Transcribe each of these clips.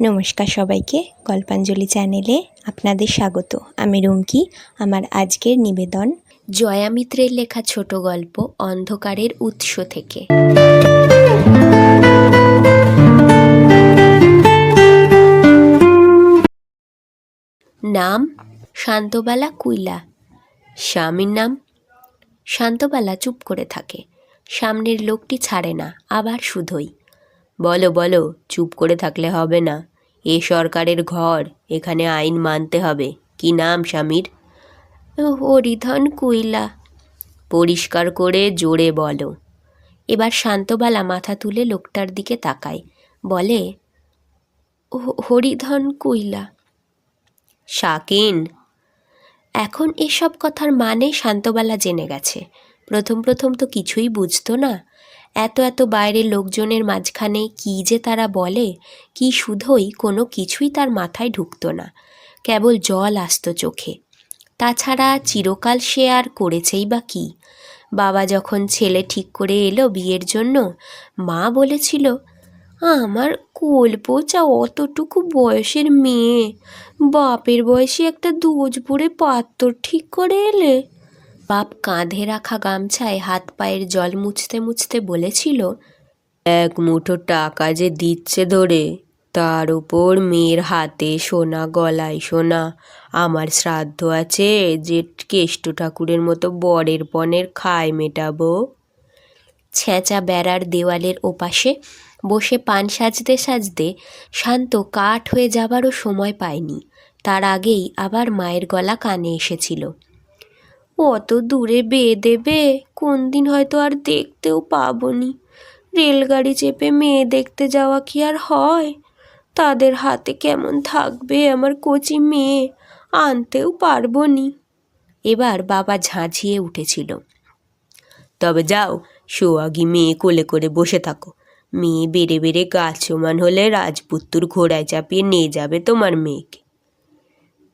নমস্কার সবাইকে, গল্পাঞ্জলি চ্যানেলে আপনাদের স্বাগত। আমি রুমকি, আমার আজকের নিবেদন জয়া মিত্রের লেখা ছোট গল্প অন্ধকারের উৎস থেকে। নাম শান্তবালা কুইলা। স্বামীর নাম শান্তবালা চুপ করে থাকে। সামনের লোকটি ছাড়ে না, আবার শুধোই বলো বলো চুপ করে থাকলে হবে না। এ সরকারের ঘর এখানে আইন মানতে হবে। কি নাম স্বামীর? হরিধন কুইলা। পরিষ্কার করে জোরে বলো। এবার শান্তবালা মাথা তুলে লোকটার দিকে তাকায়। বলে "হ- হরিধন কুইলা। শাকিন। এখন এসব কথার মানে শান্তবালা জেনে গেছে। প্রথম প্রথম তো কিছুই বুঝতো না। এত এত বাইরের লোকজনের মাঝখানে কি যে তারা বলে, কি শুধুই কোনো কিছুই তার মাথায় ঢুকতো না, কেবল জল আসতো চোখে। তাছাড়া চিরকাল সে আর করেছেই বা কি? বাবা যখন ছেলে ঠিক করে এলো বিয়ের জন্য, মা বলেছিল, আমার কোল পোচা অতটুকু বয়সের মেয়ে, বাপের বয়সী একটা দুজপুরে পাত্তর ঠিক করে এলে। বাপ কাঁধে রাখা গামছায় হাত পায়ের জল মুছতে মুছতে বলেছিল, এক মুঠো টাকা যে দিচ্ছে ধরে, তার ওপর মেয়ের হাতে সোনা, গলায় সোনা। আমার শ্রাদ্ধ আছে যে কেষ্ট ঠাকুরের মতো বরের পণের খায় মেটাবো। ছেঁচা বেড়ার দেওয়ালের ওপাশে বসে পান সাজতে সাজতে শান্ত কাঠ হয়ে যাবারও সময় পায়নি। তার আগেই আবার মায়ের গলা কানে এসেছিল। অত দূরে বেয়ে দেবে? কোন দিন হয়তো আর দেখতেও পাবনি। রেলগাড়ি চেপে মেয়ে দেখতে যাওয়া কি আর হয়? তাদের হাতে কেমন থাকবে আমার কচি মেয়ে? আনতেও পারব নি এবার বাবা ঝাঁঝিয়ে উঠেছিল। তবে যাও সোয়াগি মেয়ে কোলে করে বসে থাকো। মেয়ে বেড়ে বেড়ে গাছ সমান হলে রাজপুত্তুর ঘোড়ায় চাপিয়ে নিয়ে যাবে তোমার মেয়েকে।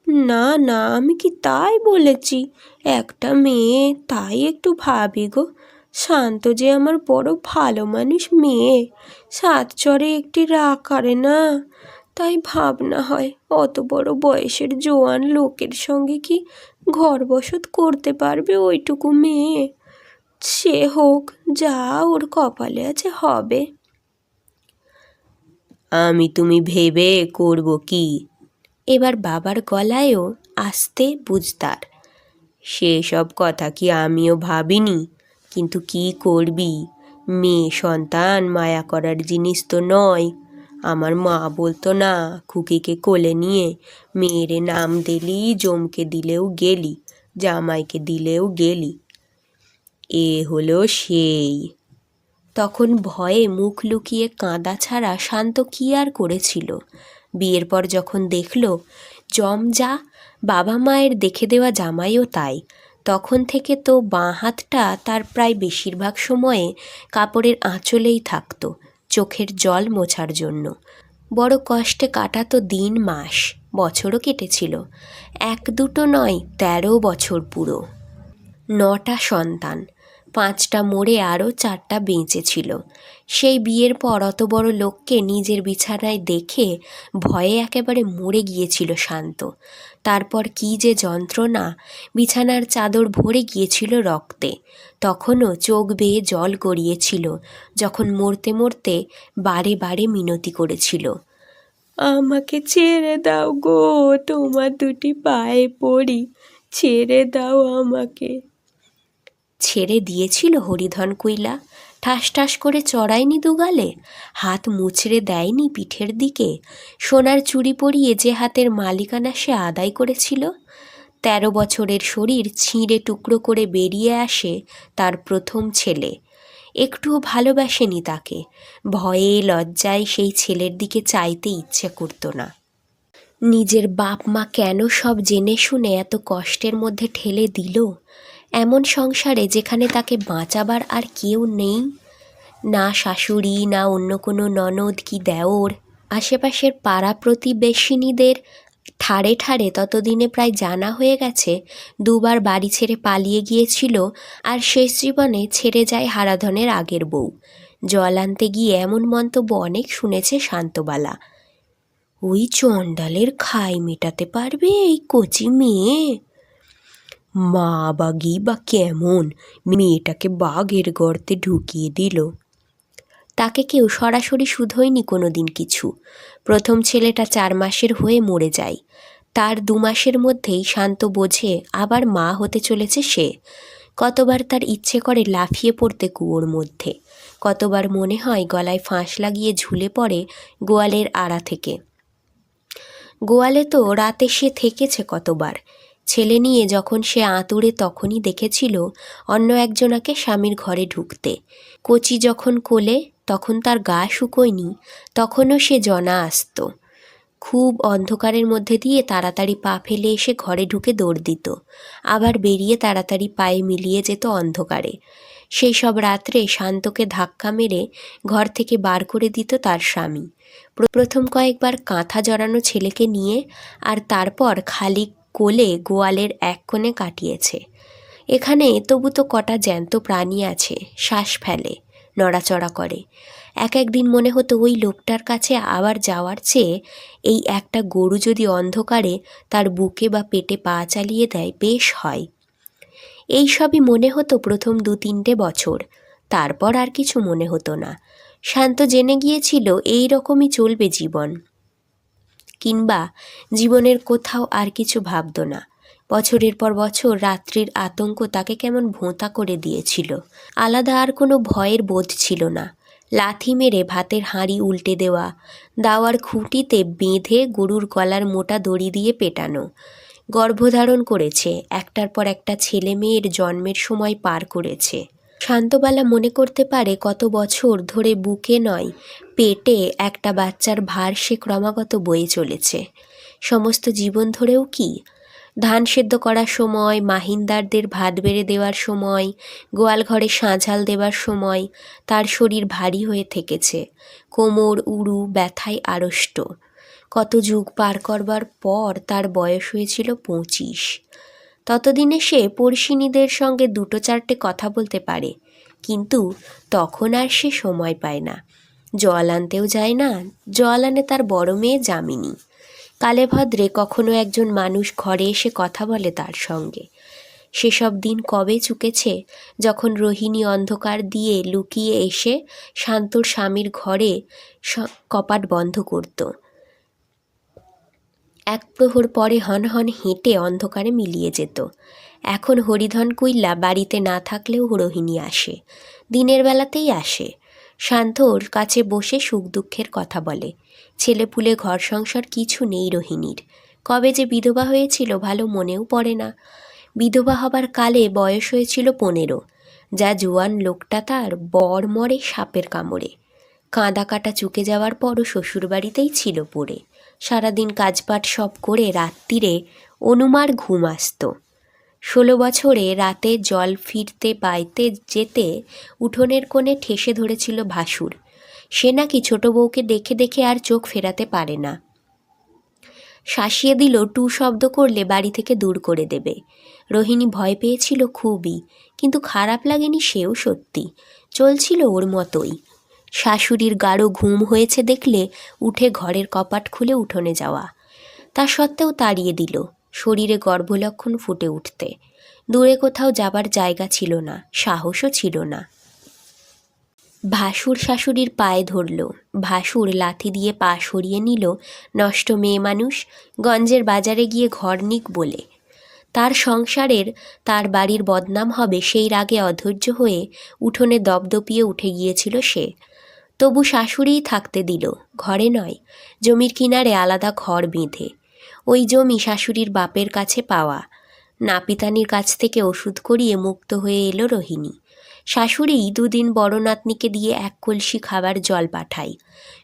না না, আমি কি তাই বলেছি? একটা মেয়ে, তাই একটু ভাবি গো। শান্ত যে আমার বড় ভালো মানুষ মেয়ে। সাত চরে একটি রাখারে না? তাই ভাবনা হয়, অত বড় বয়সের জোয়ান লোকের সঙ্গে কি ঘর বসত করতে পারবে ওইটুকু মেয়ে? সে হোক, যা ওর কপালে আছে, হবে। আমি তুমি ভেবে করব কি? এবার বাবার গলায়ও আসতে বুঝতার সেসব কথা কি আমিও ভাবিনি? কিন্তু কি করবি? মেয়ে, সন্তান, মায়া করার জিনিস তো নয়। আমার মা বলতো না, খুকিকে কোলে নিয়ে মেয়েরে নাম দিলি জমকে দিলেও গেলি, জামাইকে দিলেও গেলি। এ হলো সেই। তখন ভয়ে মুখ লুকিয়ে কাঁদা ছাড়া শান্ত কি আর করেছিল? বিয়ের পর যখন দেখল, জম যা বাবা মায়ের দেখে দেওয়া জামাইও তাই। তখন থেকে তো বাঁ হাতটা তার প্রায় বেশিরভাগ সময়ে কাপড়ের আঁচলেই থাকতো, চোখের জল মোছার জন্য। বড় কষ্টে কাটাতো দিন মাস, বছরও কেটেছিল। এক দুটো নয়, তেরো বছর পুরো। নটা সন্তান। পাঁচটা মরে আরও চারটা বেঁচে ছিল। সেই বিয়ের পর অত বড় লোককে নিজের বিছানায় দেখে ভয়ে একেবারে মরে গিয়েছিল শান্ত। তারপর কি যে যন্ত্রণা, বিছানার চাদর ভরে গিয়েছিল রক্তে। তখনও চোখ বেয়ে জল গড়িয়েছিল, যখন মরতে মরতে বারে বারে মিনতি করেছিল। আমাকে ছেড়ে দাও গো, তোমার দুটি পায়ে পড়ি, ছেড়ে দাও আমাকে। ছেড়ে দিয়েছিল হরিধন কুইলা। ঠাস ঠাস করে চড়ায়নি দুগালে, হাত মুচড়ে দেয়নি পিঠের দিকে। সোনার চুড়ি পরিয়ে যে হাতের মালিকানা সে আদায় করেছিল। তেরো বছরের শরীর ছিঁড়ে টুকরো করে বেরিয়ে আসে তার প্রথম ছেলে। একটুও ভালোবাসেনি তাকে। ভয়ে, লজ্জায় সেই ছেলের দিকে চাইতে ইচ্ছে করতো না। নিজের বাপ মা কেন সব জেনে শুনে এত কষ্টের মধ্যে ঠেলে দিল? এমন সংসারে যেখানে তাকে বাঁচাবার আর কেউ নেই। না শাশুড়ি, না অন্য কোনো ননদ কি দেওর। আশেপাশের পাড়া প্রতিবেশিনীদের ঠাড়ে ঠাড়ে ততদিনে প্রায় জানা হয়ে গেছে, দুবার বাড়ি ছেড়ে পালিয়ে গিয়েছিল আর শেষ জীবনে ছেড়ে যায় হারাধনের আগের বউ। জল আনতে গিয়ে এমন মন্তব্য অনেক শুনেছে শান্তবালা। ওই চণ্ডালের খাই মেটাতে পারবে এই কচি মেয়ে? মা বাগি বা কেমন? মেয়েটাকে বাঘের গর্তে ঢুকিয়ে দিল। তাকে কেউ সরাসরি শুধোয়নি কোনো দিন কিছু। প্রথম ছেলেটা চার মাসের হয়ে মরে যায়। তার দু মাসের মধ্যেই শান্ত বোঝে আবার মা হতে চলেছে সে। কতবার তার ইচ্ছে করে লাফিয়ে পড়তে কুয়োর মধ্যে। কতবার মনে হয় গলায় ফাঁস লাগিয়ে ঝুলে পড়ে গোয়ালের আড়া থেকে। গোয়ালে তো রাতে সে থেকেছে কতবার। ছেলে নিয়ে যখন সে আঁতুড়ে তখনই দেখেছিল অন্য একজনাকে স্বামীর ঘরে ঢুকতে। কচি যখন কোলে, তখন তার গা শুকোয়নি, তখনও সে জনা আসত খুব অন্ধকারের মধ্যে দিয়ে তাড়াতাড়ি পা ফেলে এসে ঘরে ঢুকে দৌড় দিত। আবার বেরিয়ে তাড়াতাড়ি পায়ে মিলিয়ে যেত অন্ধকারে। সেই সব রাত্রে শান্তকে ধাক্কা মেরে ঘর থেকে বার করে দিত তার স্বামী। প্রথম কয়েকবার কাঁথা জড়ানো ছেলেকে নিয়ে আর তারপর খালি কোলে গোয়ালের এক কোণে কাটিয়েছে। এখানে তবু তো কটা জ্যান্ত প্রাণী আছে, শ্বাস ফেলে, নড়াচড়া করে। এক একদিন মনে হতো ওই লোকটার কাছে আবার যাওয়ার চেয়ে এই একটা গরু যদি অন্ধকারে তার বুকে বা পেটে পা চালিয়ে দেয়, বেশ হয়। এই সবই মনে হতো প্রথম দু তিনটে বছর, তারপর আর কিছু মনে হতো না। শান্ত জেনে গিয়েছিল, এই রকমই চলবে জীবন। কিংবা জীবনের কোথাও আর কিছু ভাবত না। বছরের পর বছর রাত্রির আতঙ্ক তাকে কেমন ভোঁতা করে দিয়েছিল। আলাদা আর কোনো ভয়ের বোধ ছিল না। লাথি মেরে ভাতের হাঁড়ি উল্টে দেওয়া, দাওয়ার খুঁটিতে বেঁধে গরুর গলার মোটা দড়ি দিয়ে পেটানো। গর্ভধারণ করেছে, একটার পর একটা ছেলে মেয়ের জন্মের সময় পার করেছে। শান্তবালা মনে করতে পারে কত বছর ধরে বুকে নয়, পেটে একটা বাচ্চার ভার সে ক্রমাগত বয়ে চলেছে। সমস্ত জীবন ধরেও কি? ধান সেদ্ধ করার সময়, মাহিন্দারদের ভাত বেড়ে দেওয়ার সময়, গোয়াল ঘরে সাঁঝাল দেওয়ার সময়, তার শরীর ভারী হয়ে থেকেছে। কোমর উড়ু ব্যথায় আড়ষ্ট। কত যুগ পার করবার পর তার বয়স হয়েছিল পঁচিশ। ততদিনে সে পড়শিনীদের সঙ্গে দুটো চারটে কথা বলতে পারে, কিন্তু তখন আর সে সময় পায় না। জল আনতেও যায় না, জল আনে তার বড় মেয়ে যামিনী। কালে ভদ্রে কখনো একজন মানুষ ঘরে এসে কথা বলে তার সঙ্গে। সেসব দিন কবে চুকেছে, যখন রোহিণী অন্ধকার দিয়ে লুকিয়ে এসে শান্তর স্বামীর ঘরে কপাট বন্ধ করত। এক প্রহর পরে হন হন হেঁটে অন্ধকারে মিলিয়ে যেত। এখন হরিধন কুইল্লা বাড়িতে না থাকলেও রোহিণী আসে। দিনের বেলাতেই আসে। শান্তর কাছে বসে সুখ দুঃখের কথা বলে। ছেলেপুলে ঘর সংসার কিছু নেই রোহিণীর। কবে যে বিধবা হয়েছিল ভালো মনেও পড়ে না। বিধবা হবার কালে বয়স হয়েছিল পনেরো। যা জোয়ান লোকটা তার বর মরে সাপের কামড়ে। কাঁদা কাটা চুকে যাওয়ার পরও শ্বশুরবাড়িতেই ছিল পড়ে। সারাদিন কাজপাট সব করে রাত্রিরে অনুমার ঘুম আসতো। ষোলো বছরে রাতে জল ফিরতে বাইতে যেতে উঠোনের কোণে ঠেসে ধরেছিল ভাসুর। সে নাকি ছোট বউকে দেখে দেখে আর চোখ ফেরাতে পারে না। শাসিয়ে দিল টু শব্দ করলে বাড়ি থেকে দূর করে দেবে। রোহিণী ভয় পেয়েছিল খুবই, কিন্তু খারাপ লাগেনি সেও সত্যি। চলছিল ওর মতোই। শাশুড়ির গাঢ় ঘুম হয়েছে দেখলে উঠে ঘরের কপাট খুলে উঠোনে যাওয়া। তা সত্ত্বেও তাড়িয়ে দিল, শরীরে গর্ভলক্ষণ ফুটে উঠতে। দূরে কোথাও যাবার জায়গা ছিল না, সাহসও ছিল না। ভাসুর শাশুড়ির পায়ে ধরল, ভাসুর লাথি দিয়ে পা সরিয়ে নিল নষ্ট মেয়ে মানুষ, গঞ্জের বাজারে গিয়ে ঘর নিক বলে। তার সংসারের, তার বাড়ির বদনাম হবে সেই রাগে অধৈর্য হয়ে উঠোনে দপদপিয়ে উঠে গিয়েছিল সে। তবু শাশুড়িই থাকতে দিল, ঘরে নয়, জমির কিনারে আলাদা ঘর বেঁধে। ওই জমি শাশুড়ির বাপের কাছে পাওয়া। নাপিতানির কাছ থেকে ওষুধ করিয়ে মুক্ত হয়ে এলো রোহিণী। শাশুড়ি দুদিন বড় নাতনিকে দিয়ে এক কলসি খাবার জল পাঠায়।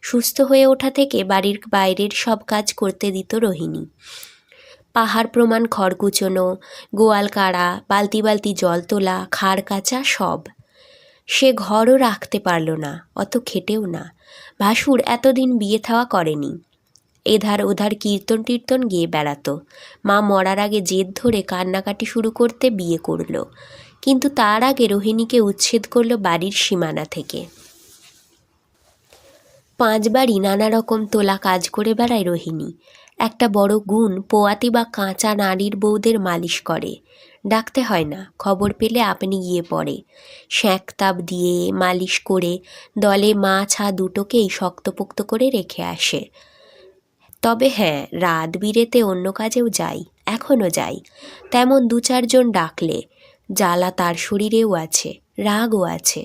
সুস্থ হয়ে ওঠা থেকে বাড়ির বাইরের সব কাজ করতে দিত রোহিণী। পাহাড় প্রমাণ খড় কুচোনো, গোয়াল কাড়া, বালতি বালতি জল তোলা, খাড় কাচা সব। সে ঘরও রাখতে পারল না, অত খেটেও না। ভাসুর এতদিন বিয়ে থাওয়া করেনি। এধার ওধার কীর্তন টীর্তন গিয়ে বেড়াতো। মা মরার আগে জেদ ধরে কান্নাকাটি শুরু করতে বিয়ে করল। কিন্তু তার আগে রোহিণীকে উচ্ছেদ করল বাড়ির সীমানা থেকে। পাঁচবারই নানা রকম তোলা কাজ করে বেড়ায় রোহিণী। একটা বড় গুণ পোয়াতি বা কাঁচা নারীর বউদের মালিশ করে। ডাকতে হয় না, খবর পেলে আপনি গিয়ে পড়ে। শ্যাঁক তাপ দিয়ে মালিশ করে দলে মা ছা দুটোকেই শক্তপোক্ত করে রেখে আসে। তবে হ্যাঁ রাত বিরেতে অন্য কাজেও যাই, এখনও যাই। তেমন দু চারজন ডাকলে, জ্বালা তার শরীরেও আছে, রাগও আছে।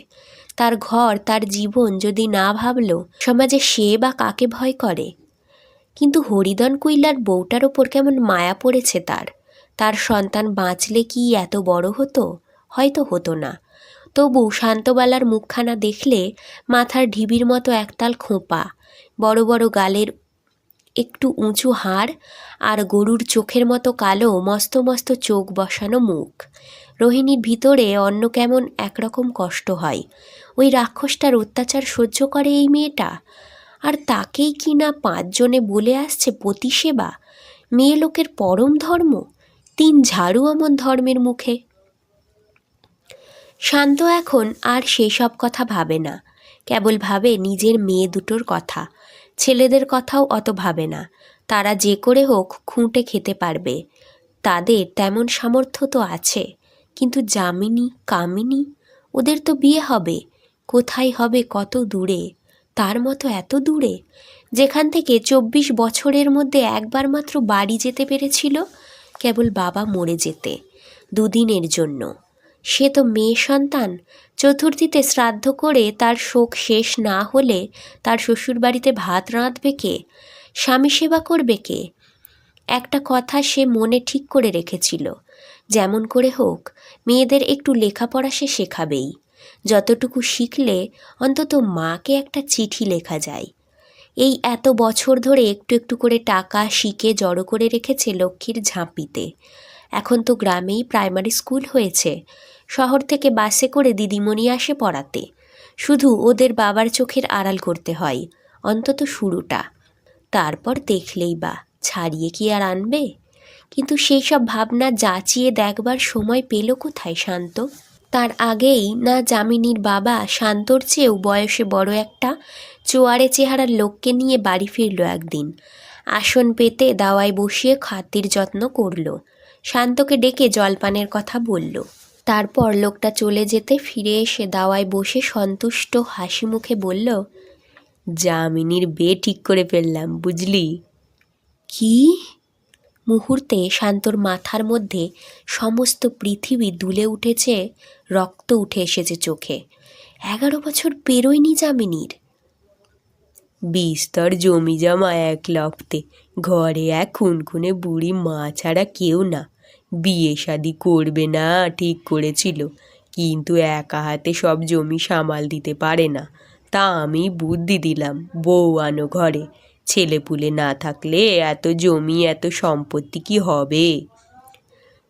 তার ঘর, তার জীবন যদি না ভাবলো, সমাজে সে বা কাকে ভয় করে? কিন্তু হরিদন কুইলার বউটার ওপর কেমন মায়া পড়েছে তার। তার সন্তান বাঁচলে কি এত বড় হতো? হয়তো হতো না। তবু শান্তবালার মুখখানা দেখলে মাথার ঢিবির মতো একতাল খোঁপা, বড় বড় গালের একটু উঁচু হাড় আর গরুর চোখের মতো কালো, মস্ত মস্ত চোখ বসানো মুখ। রোহিণীর ভিতরে অন্য কেমন একরকম কষ্ট হয়। ওই রাক্ষসটার অত্যাচার সহ্য করে এই মেয়েটা? আর তাকেই কি না পাঁচজনে বলে আসছে পতি সেবা মেয়ে লোকের পরম ধর্ম, তিন ঝাড়ু অমন ধর্মের মুখে। শান্ত এখন আর সেসব কথা ভাবে না। কেবল ভাবে নিজের মেয়ে দুটোর কথা। ছেলেদের কথাও অত ভাবে না। তারা যে করে হোক খুঁটে খেতে পারবে। তাদের তেমন সামর্থ্য তো আছে। কিন্তু যামিনী, কামিনী, ওদের তো বিয়ে হবে। কোথায় হবে কত দূরে? তার মতো এত দূরে, যেখান থেকে চব্বিশ বছরের মধ্যে একবার মাত্র বাড়ি যেতে পেরেছিল, কেবল বাবা মরে যেতে, দুদিনের জন্য। সে তো মেয়ে সন্তান, চতুর্থীতে শ্রাদ্ধ করে তার শোক শেষ না হলে তার শ্বশুরবাড়িতে ভাত রাঁধবে কে? স্বামী সেবা করবে কে? একটা কথা সে মনে ঠিক করে রেখেছিল, যেমন করে হোক, মেয়েদের একটু লেখাপড়া সে শেখাবেই। যতটুকু শিখলে অন্তত মাকে একটা চিঠি লেখা যায়। এই এত বছর ধরে একটু একটু করে টাকা শিখে জড়ো করে রেখেছে লক্ষ্মীর ঝাঁপিতে। এখন তো গ্রামেই প্রাইমারি স্কুল হয়েছে। শহর থেকে বাসে করে দিদিমণি আসে পড়াতে। শুধু ওদের বাবার চোখের আড়াল করতে হয়, অন্তত শুরুটা। তারপর দেখলেই বা, ছাড়িয়ে কি আর আনবে? কিন্তু সেই সব ভাবনা যাচিয়ে দেখবার সময় পেল কোথায় শান্ত? তার আগেই না যামিনীর বাবা শান্তর চেয়েও বয়সে বড় একটা চোয়ারে চেহারার লোককে নিয়ে বাড়ি ফিরল একদিন। আসন পেতে দাওয়ায় বসিয়ে খাতির যত্ন করল। শান্তকে ডেকে জলপানের কথা বলল। তারপর লোকটা চলে যেতে ফিরে এসে দাওয়ায় বসে সন্তুষ্ট হাসি মুখে বলল, যামিনীর বে ঠিক করে ফেললাম, বুঝলি? কি? মুহূর্তে শান্তর মাথার মধ্যে সমস্ত পৃথিবী দুলে উঠেছে, রক্ত উঠে এসেছে চোখে। এগারো বছর পেরোয়নি যামিনীর। বিস্তর জমি জমা এক লপ্তে ঘরে এক খুনখুনে বুড়ি মা ছাড়া কেউ না। বিয়ে শাদি করবে না, ঠিক করেছিল, কিন্তু একা হাতে সব জমি সামাল দিতে পারে না। তা আমি বুদ্ধি দিলাম, বউ আনো ঘরে ছেলেপুলে না থাকলে এত জমি, এত সম্পত্তি কি হবে?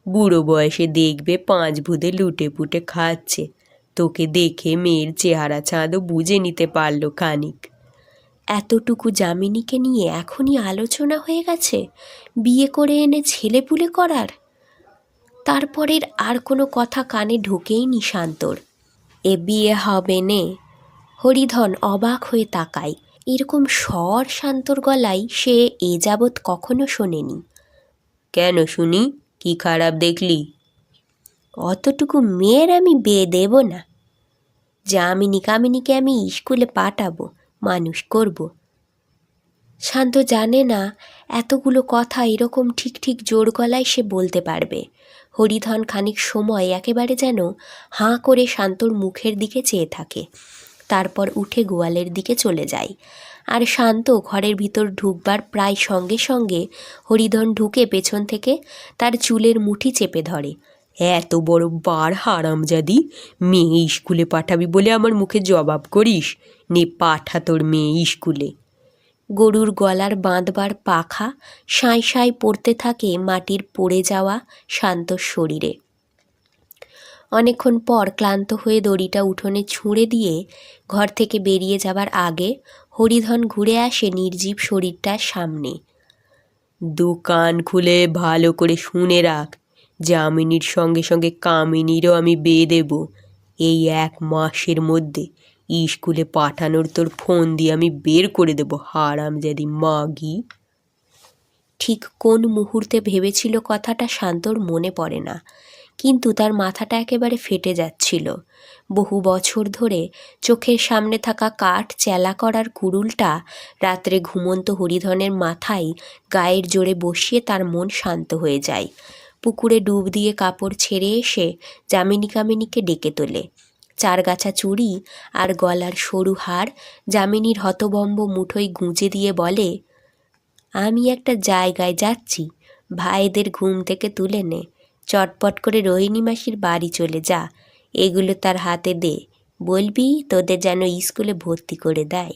বুড়ো বয়সে দেখবে পাঁচ ভুদে লুটে পুটে খাচ্ছে। তোকে দেখে মেয়ের চেহারা চাঁদও বুঝে নিতে পারল খানিক। এতটুকু যামিনীকে নিয়ে এখনই আলোচনা হয়ে গেছে? বিয়ে করে এনে ছেলেপুলে করার? তারপরের আর কোনো কথা কানে ঢোকেইনি শান্তর। এ বিয়ে হবে নে। হরিধন অবাক হয়ে তাকায়। এরকম স্বর শান্তর গলায় সে এ যাবৎ কখনো শোনেনি। কেন শুনি? কি খারাপ দেখলি? অতটুকু মেয়ের আমি বিয়ে দেব না। যামিনী কামিনীকে আমি স্কুলে পাঠাবো মানুষ করব। শান্ত জানে না এতগুলো কথা এরকম ঠিক ঠিক জোর গলায় সে বলতে পারবে। হরিধন খানিক সময় একেবারে যেন হাঁ করে শান্তর মুখের দিকে চেয়ে থাকে। তারপর উঠে গোয়ালের দিকে চলে যায়। আর শান্ত ঘরের ভিতর ঢুকবার প্রায় সঙ্গে সঙ্গে হরিধন ঢুকে পেছন থেকে তার চুলের মুঠি চেপে ধরে। এত বড় বার হারামজাদি মেয়ে স্কুলে পাঠাবি বলে আমার মুখে জবাব করিস? নে, পাঠা তোর মেয়ে স্কুলে। গরুর গলার বাঁধবার পাখা সাঁই সাঁই পড়তে থাকে মাটির পড়ে যাওয়া শান্ত শরীরে। অনেকক্ষণ পর ক্লান্ত হয়ে দড়িটা উঠোনে ছুঁড়ে দিয়ে ঘর থেকে বেরিয়ে যাবার আগে হরিধন ঘুরে আসে নির্জীব শরীরটার সামনে। দোকান খুলে ভালো করে শুনে রাখ। যামিনীর সঙ্গে সঙ্গে কামিনীরও আমি বিয়ে দেব। এই এক মাসের মধ্যে স্কুলে পাঠানোর তোর ফোন দিয়ে আমি বের করে দেবো হারামজাদি মাগি। ঠিক কোন মুহূর্তে ভেবেছিল কথাটা শান্তর মনে পড়ে না। কিন্তু তার মাথাটা একেবারে ফেটে যাচ্ছিল। বহু বছর ধরে চোখের সামনে থাকা কাঠ চেলা করার কুড়ুলটা রাত্রে ঘুমন্ত হরিধনের মাথায় গায়ের জোরে বসিয়ে তার মন শান্ত হয়ে যায়। পুকুরে ডুব দিয়ে কাপড় ছেড়ে এসে যামিনী কামিনীকে ডেকে তোলে। চারগাছা চুড়ি আর গলার সরু হার যামিনীর হতবম্ব মুঠোয় গুঁজে দিয়ে বলে, আমি একটা জায়গায় যাচ্ছি, ভাইদের ঘুম থেকে তুলে নে। চটপট করে রোহিণী মাসির বাড়ি চলে যা। এগুলো তার হাতে দে। বলবি তোদের যেন স্কুলে ভর্তি করে দেয়।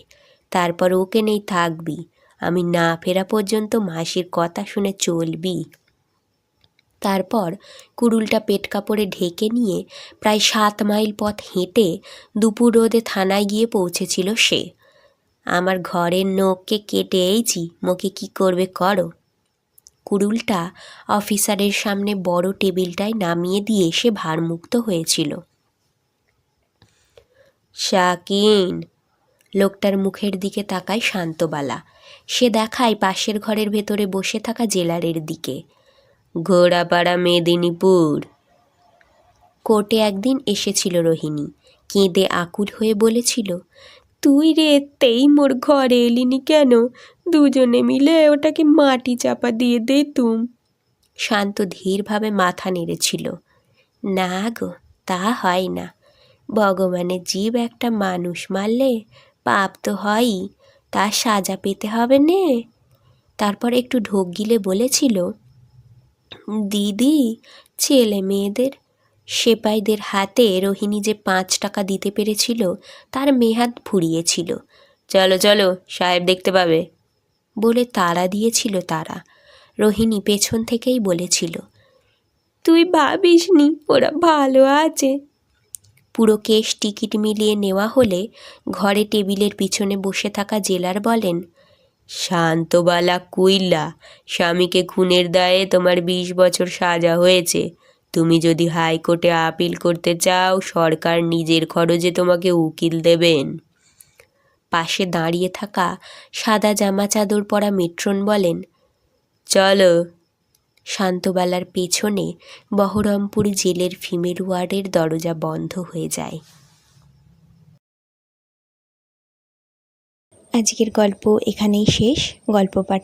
তারপর ওকে নেই থাকবি। আমি না ফেরা পর্যন্ত মাসির কথা শুনে চলবি। তারপর কুড়ুলটা পেট কাপড়ে ঢেকে নিয়ে প্রায় সাত মাইল পথ হেঁটে দুপুর রোদে থানায় গিয়ে পৌঁছেছিল সে। আমার ঘরের নোককে কেটে এইছি মোকে কি করবে করো? কুড়ুলটা অফিসারের সামনে বড় টেবিলটায় নামিয়ে দিয়ে সে ভারমুক্ত হয়েছিল। শাকিন! লোকটার মুখের দিকে তাকায় শান্তবালা। সে দেখায় পাশের ঘরের ভেতরে বসে থাকা জেলারের দিকে। ঘোড়াপাড়া মেদিনীপুর! কোর্টে একদিন এসেছিল রোহিণী। কেঁদে আকুল হয়ে বলেছিল তুই রে তেই মোর ঘরে এলিনি কেন? দুজনে মিলে ওটাকে মাটি চাপা দিয়ে দে তুম। শান্ত ধীরভাবে মাথা নেড়েছিল। না গো, তা হয় না। ভগবানের জীব একটা মানুষ মারলে পাপ তো হয়ই তার সাজা পেতে হবে নে। তারপর একটু ঢোক গিলে বলেছিল, দিদি, ছেলে মেয়েদের সেপাইদের হাতে রোহিণী যে পাঁচ টাকা দিতে পেরেছিল, তার মেহাদ ফুরিয়েছিল। চলো চলো, সাহেব দেখতে পাবে। বলে তাড়া দিয়েছিল তারা। রোহিণী পেছন থেকেই বলেছিল, তুই ভাবিসনি, ওরা ভালো আছে? পুরো কেশ টিকিট মিলিয়ে নেওয়া হলে ঘরে টেবিলের পিছনে বসে থাকা জেলার বলেন শান্তবালা কুইল্লা, স্বামীকে খুনের দায়ে তোমার বিশ বছর সাজা হয়েছে। তুমি যদি হাইকোর্টে আপিল করতে চাও, সরকার নিজের খরচে তোমাকে উকিল দেবেন। পাশে দাঁড়িয়ে থাকা সাদা জামা চাদর পরা মেট্রন বলেন, চলো। শান্তবালার পেছনে বহরমপুর জেলের ফিমেল ওয়ার্ডের দরজা বন্ধ হয়ে যায়। আজকের গল্প এখানেই শেষ। গল্প পাঠ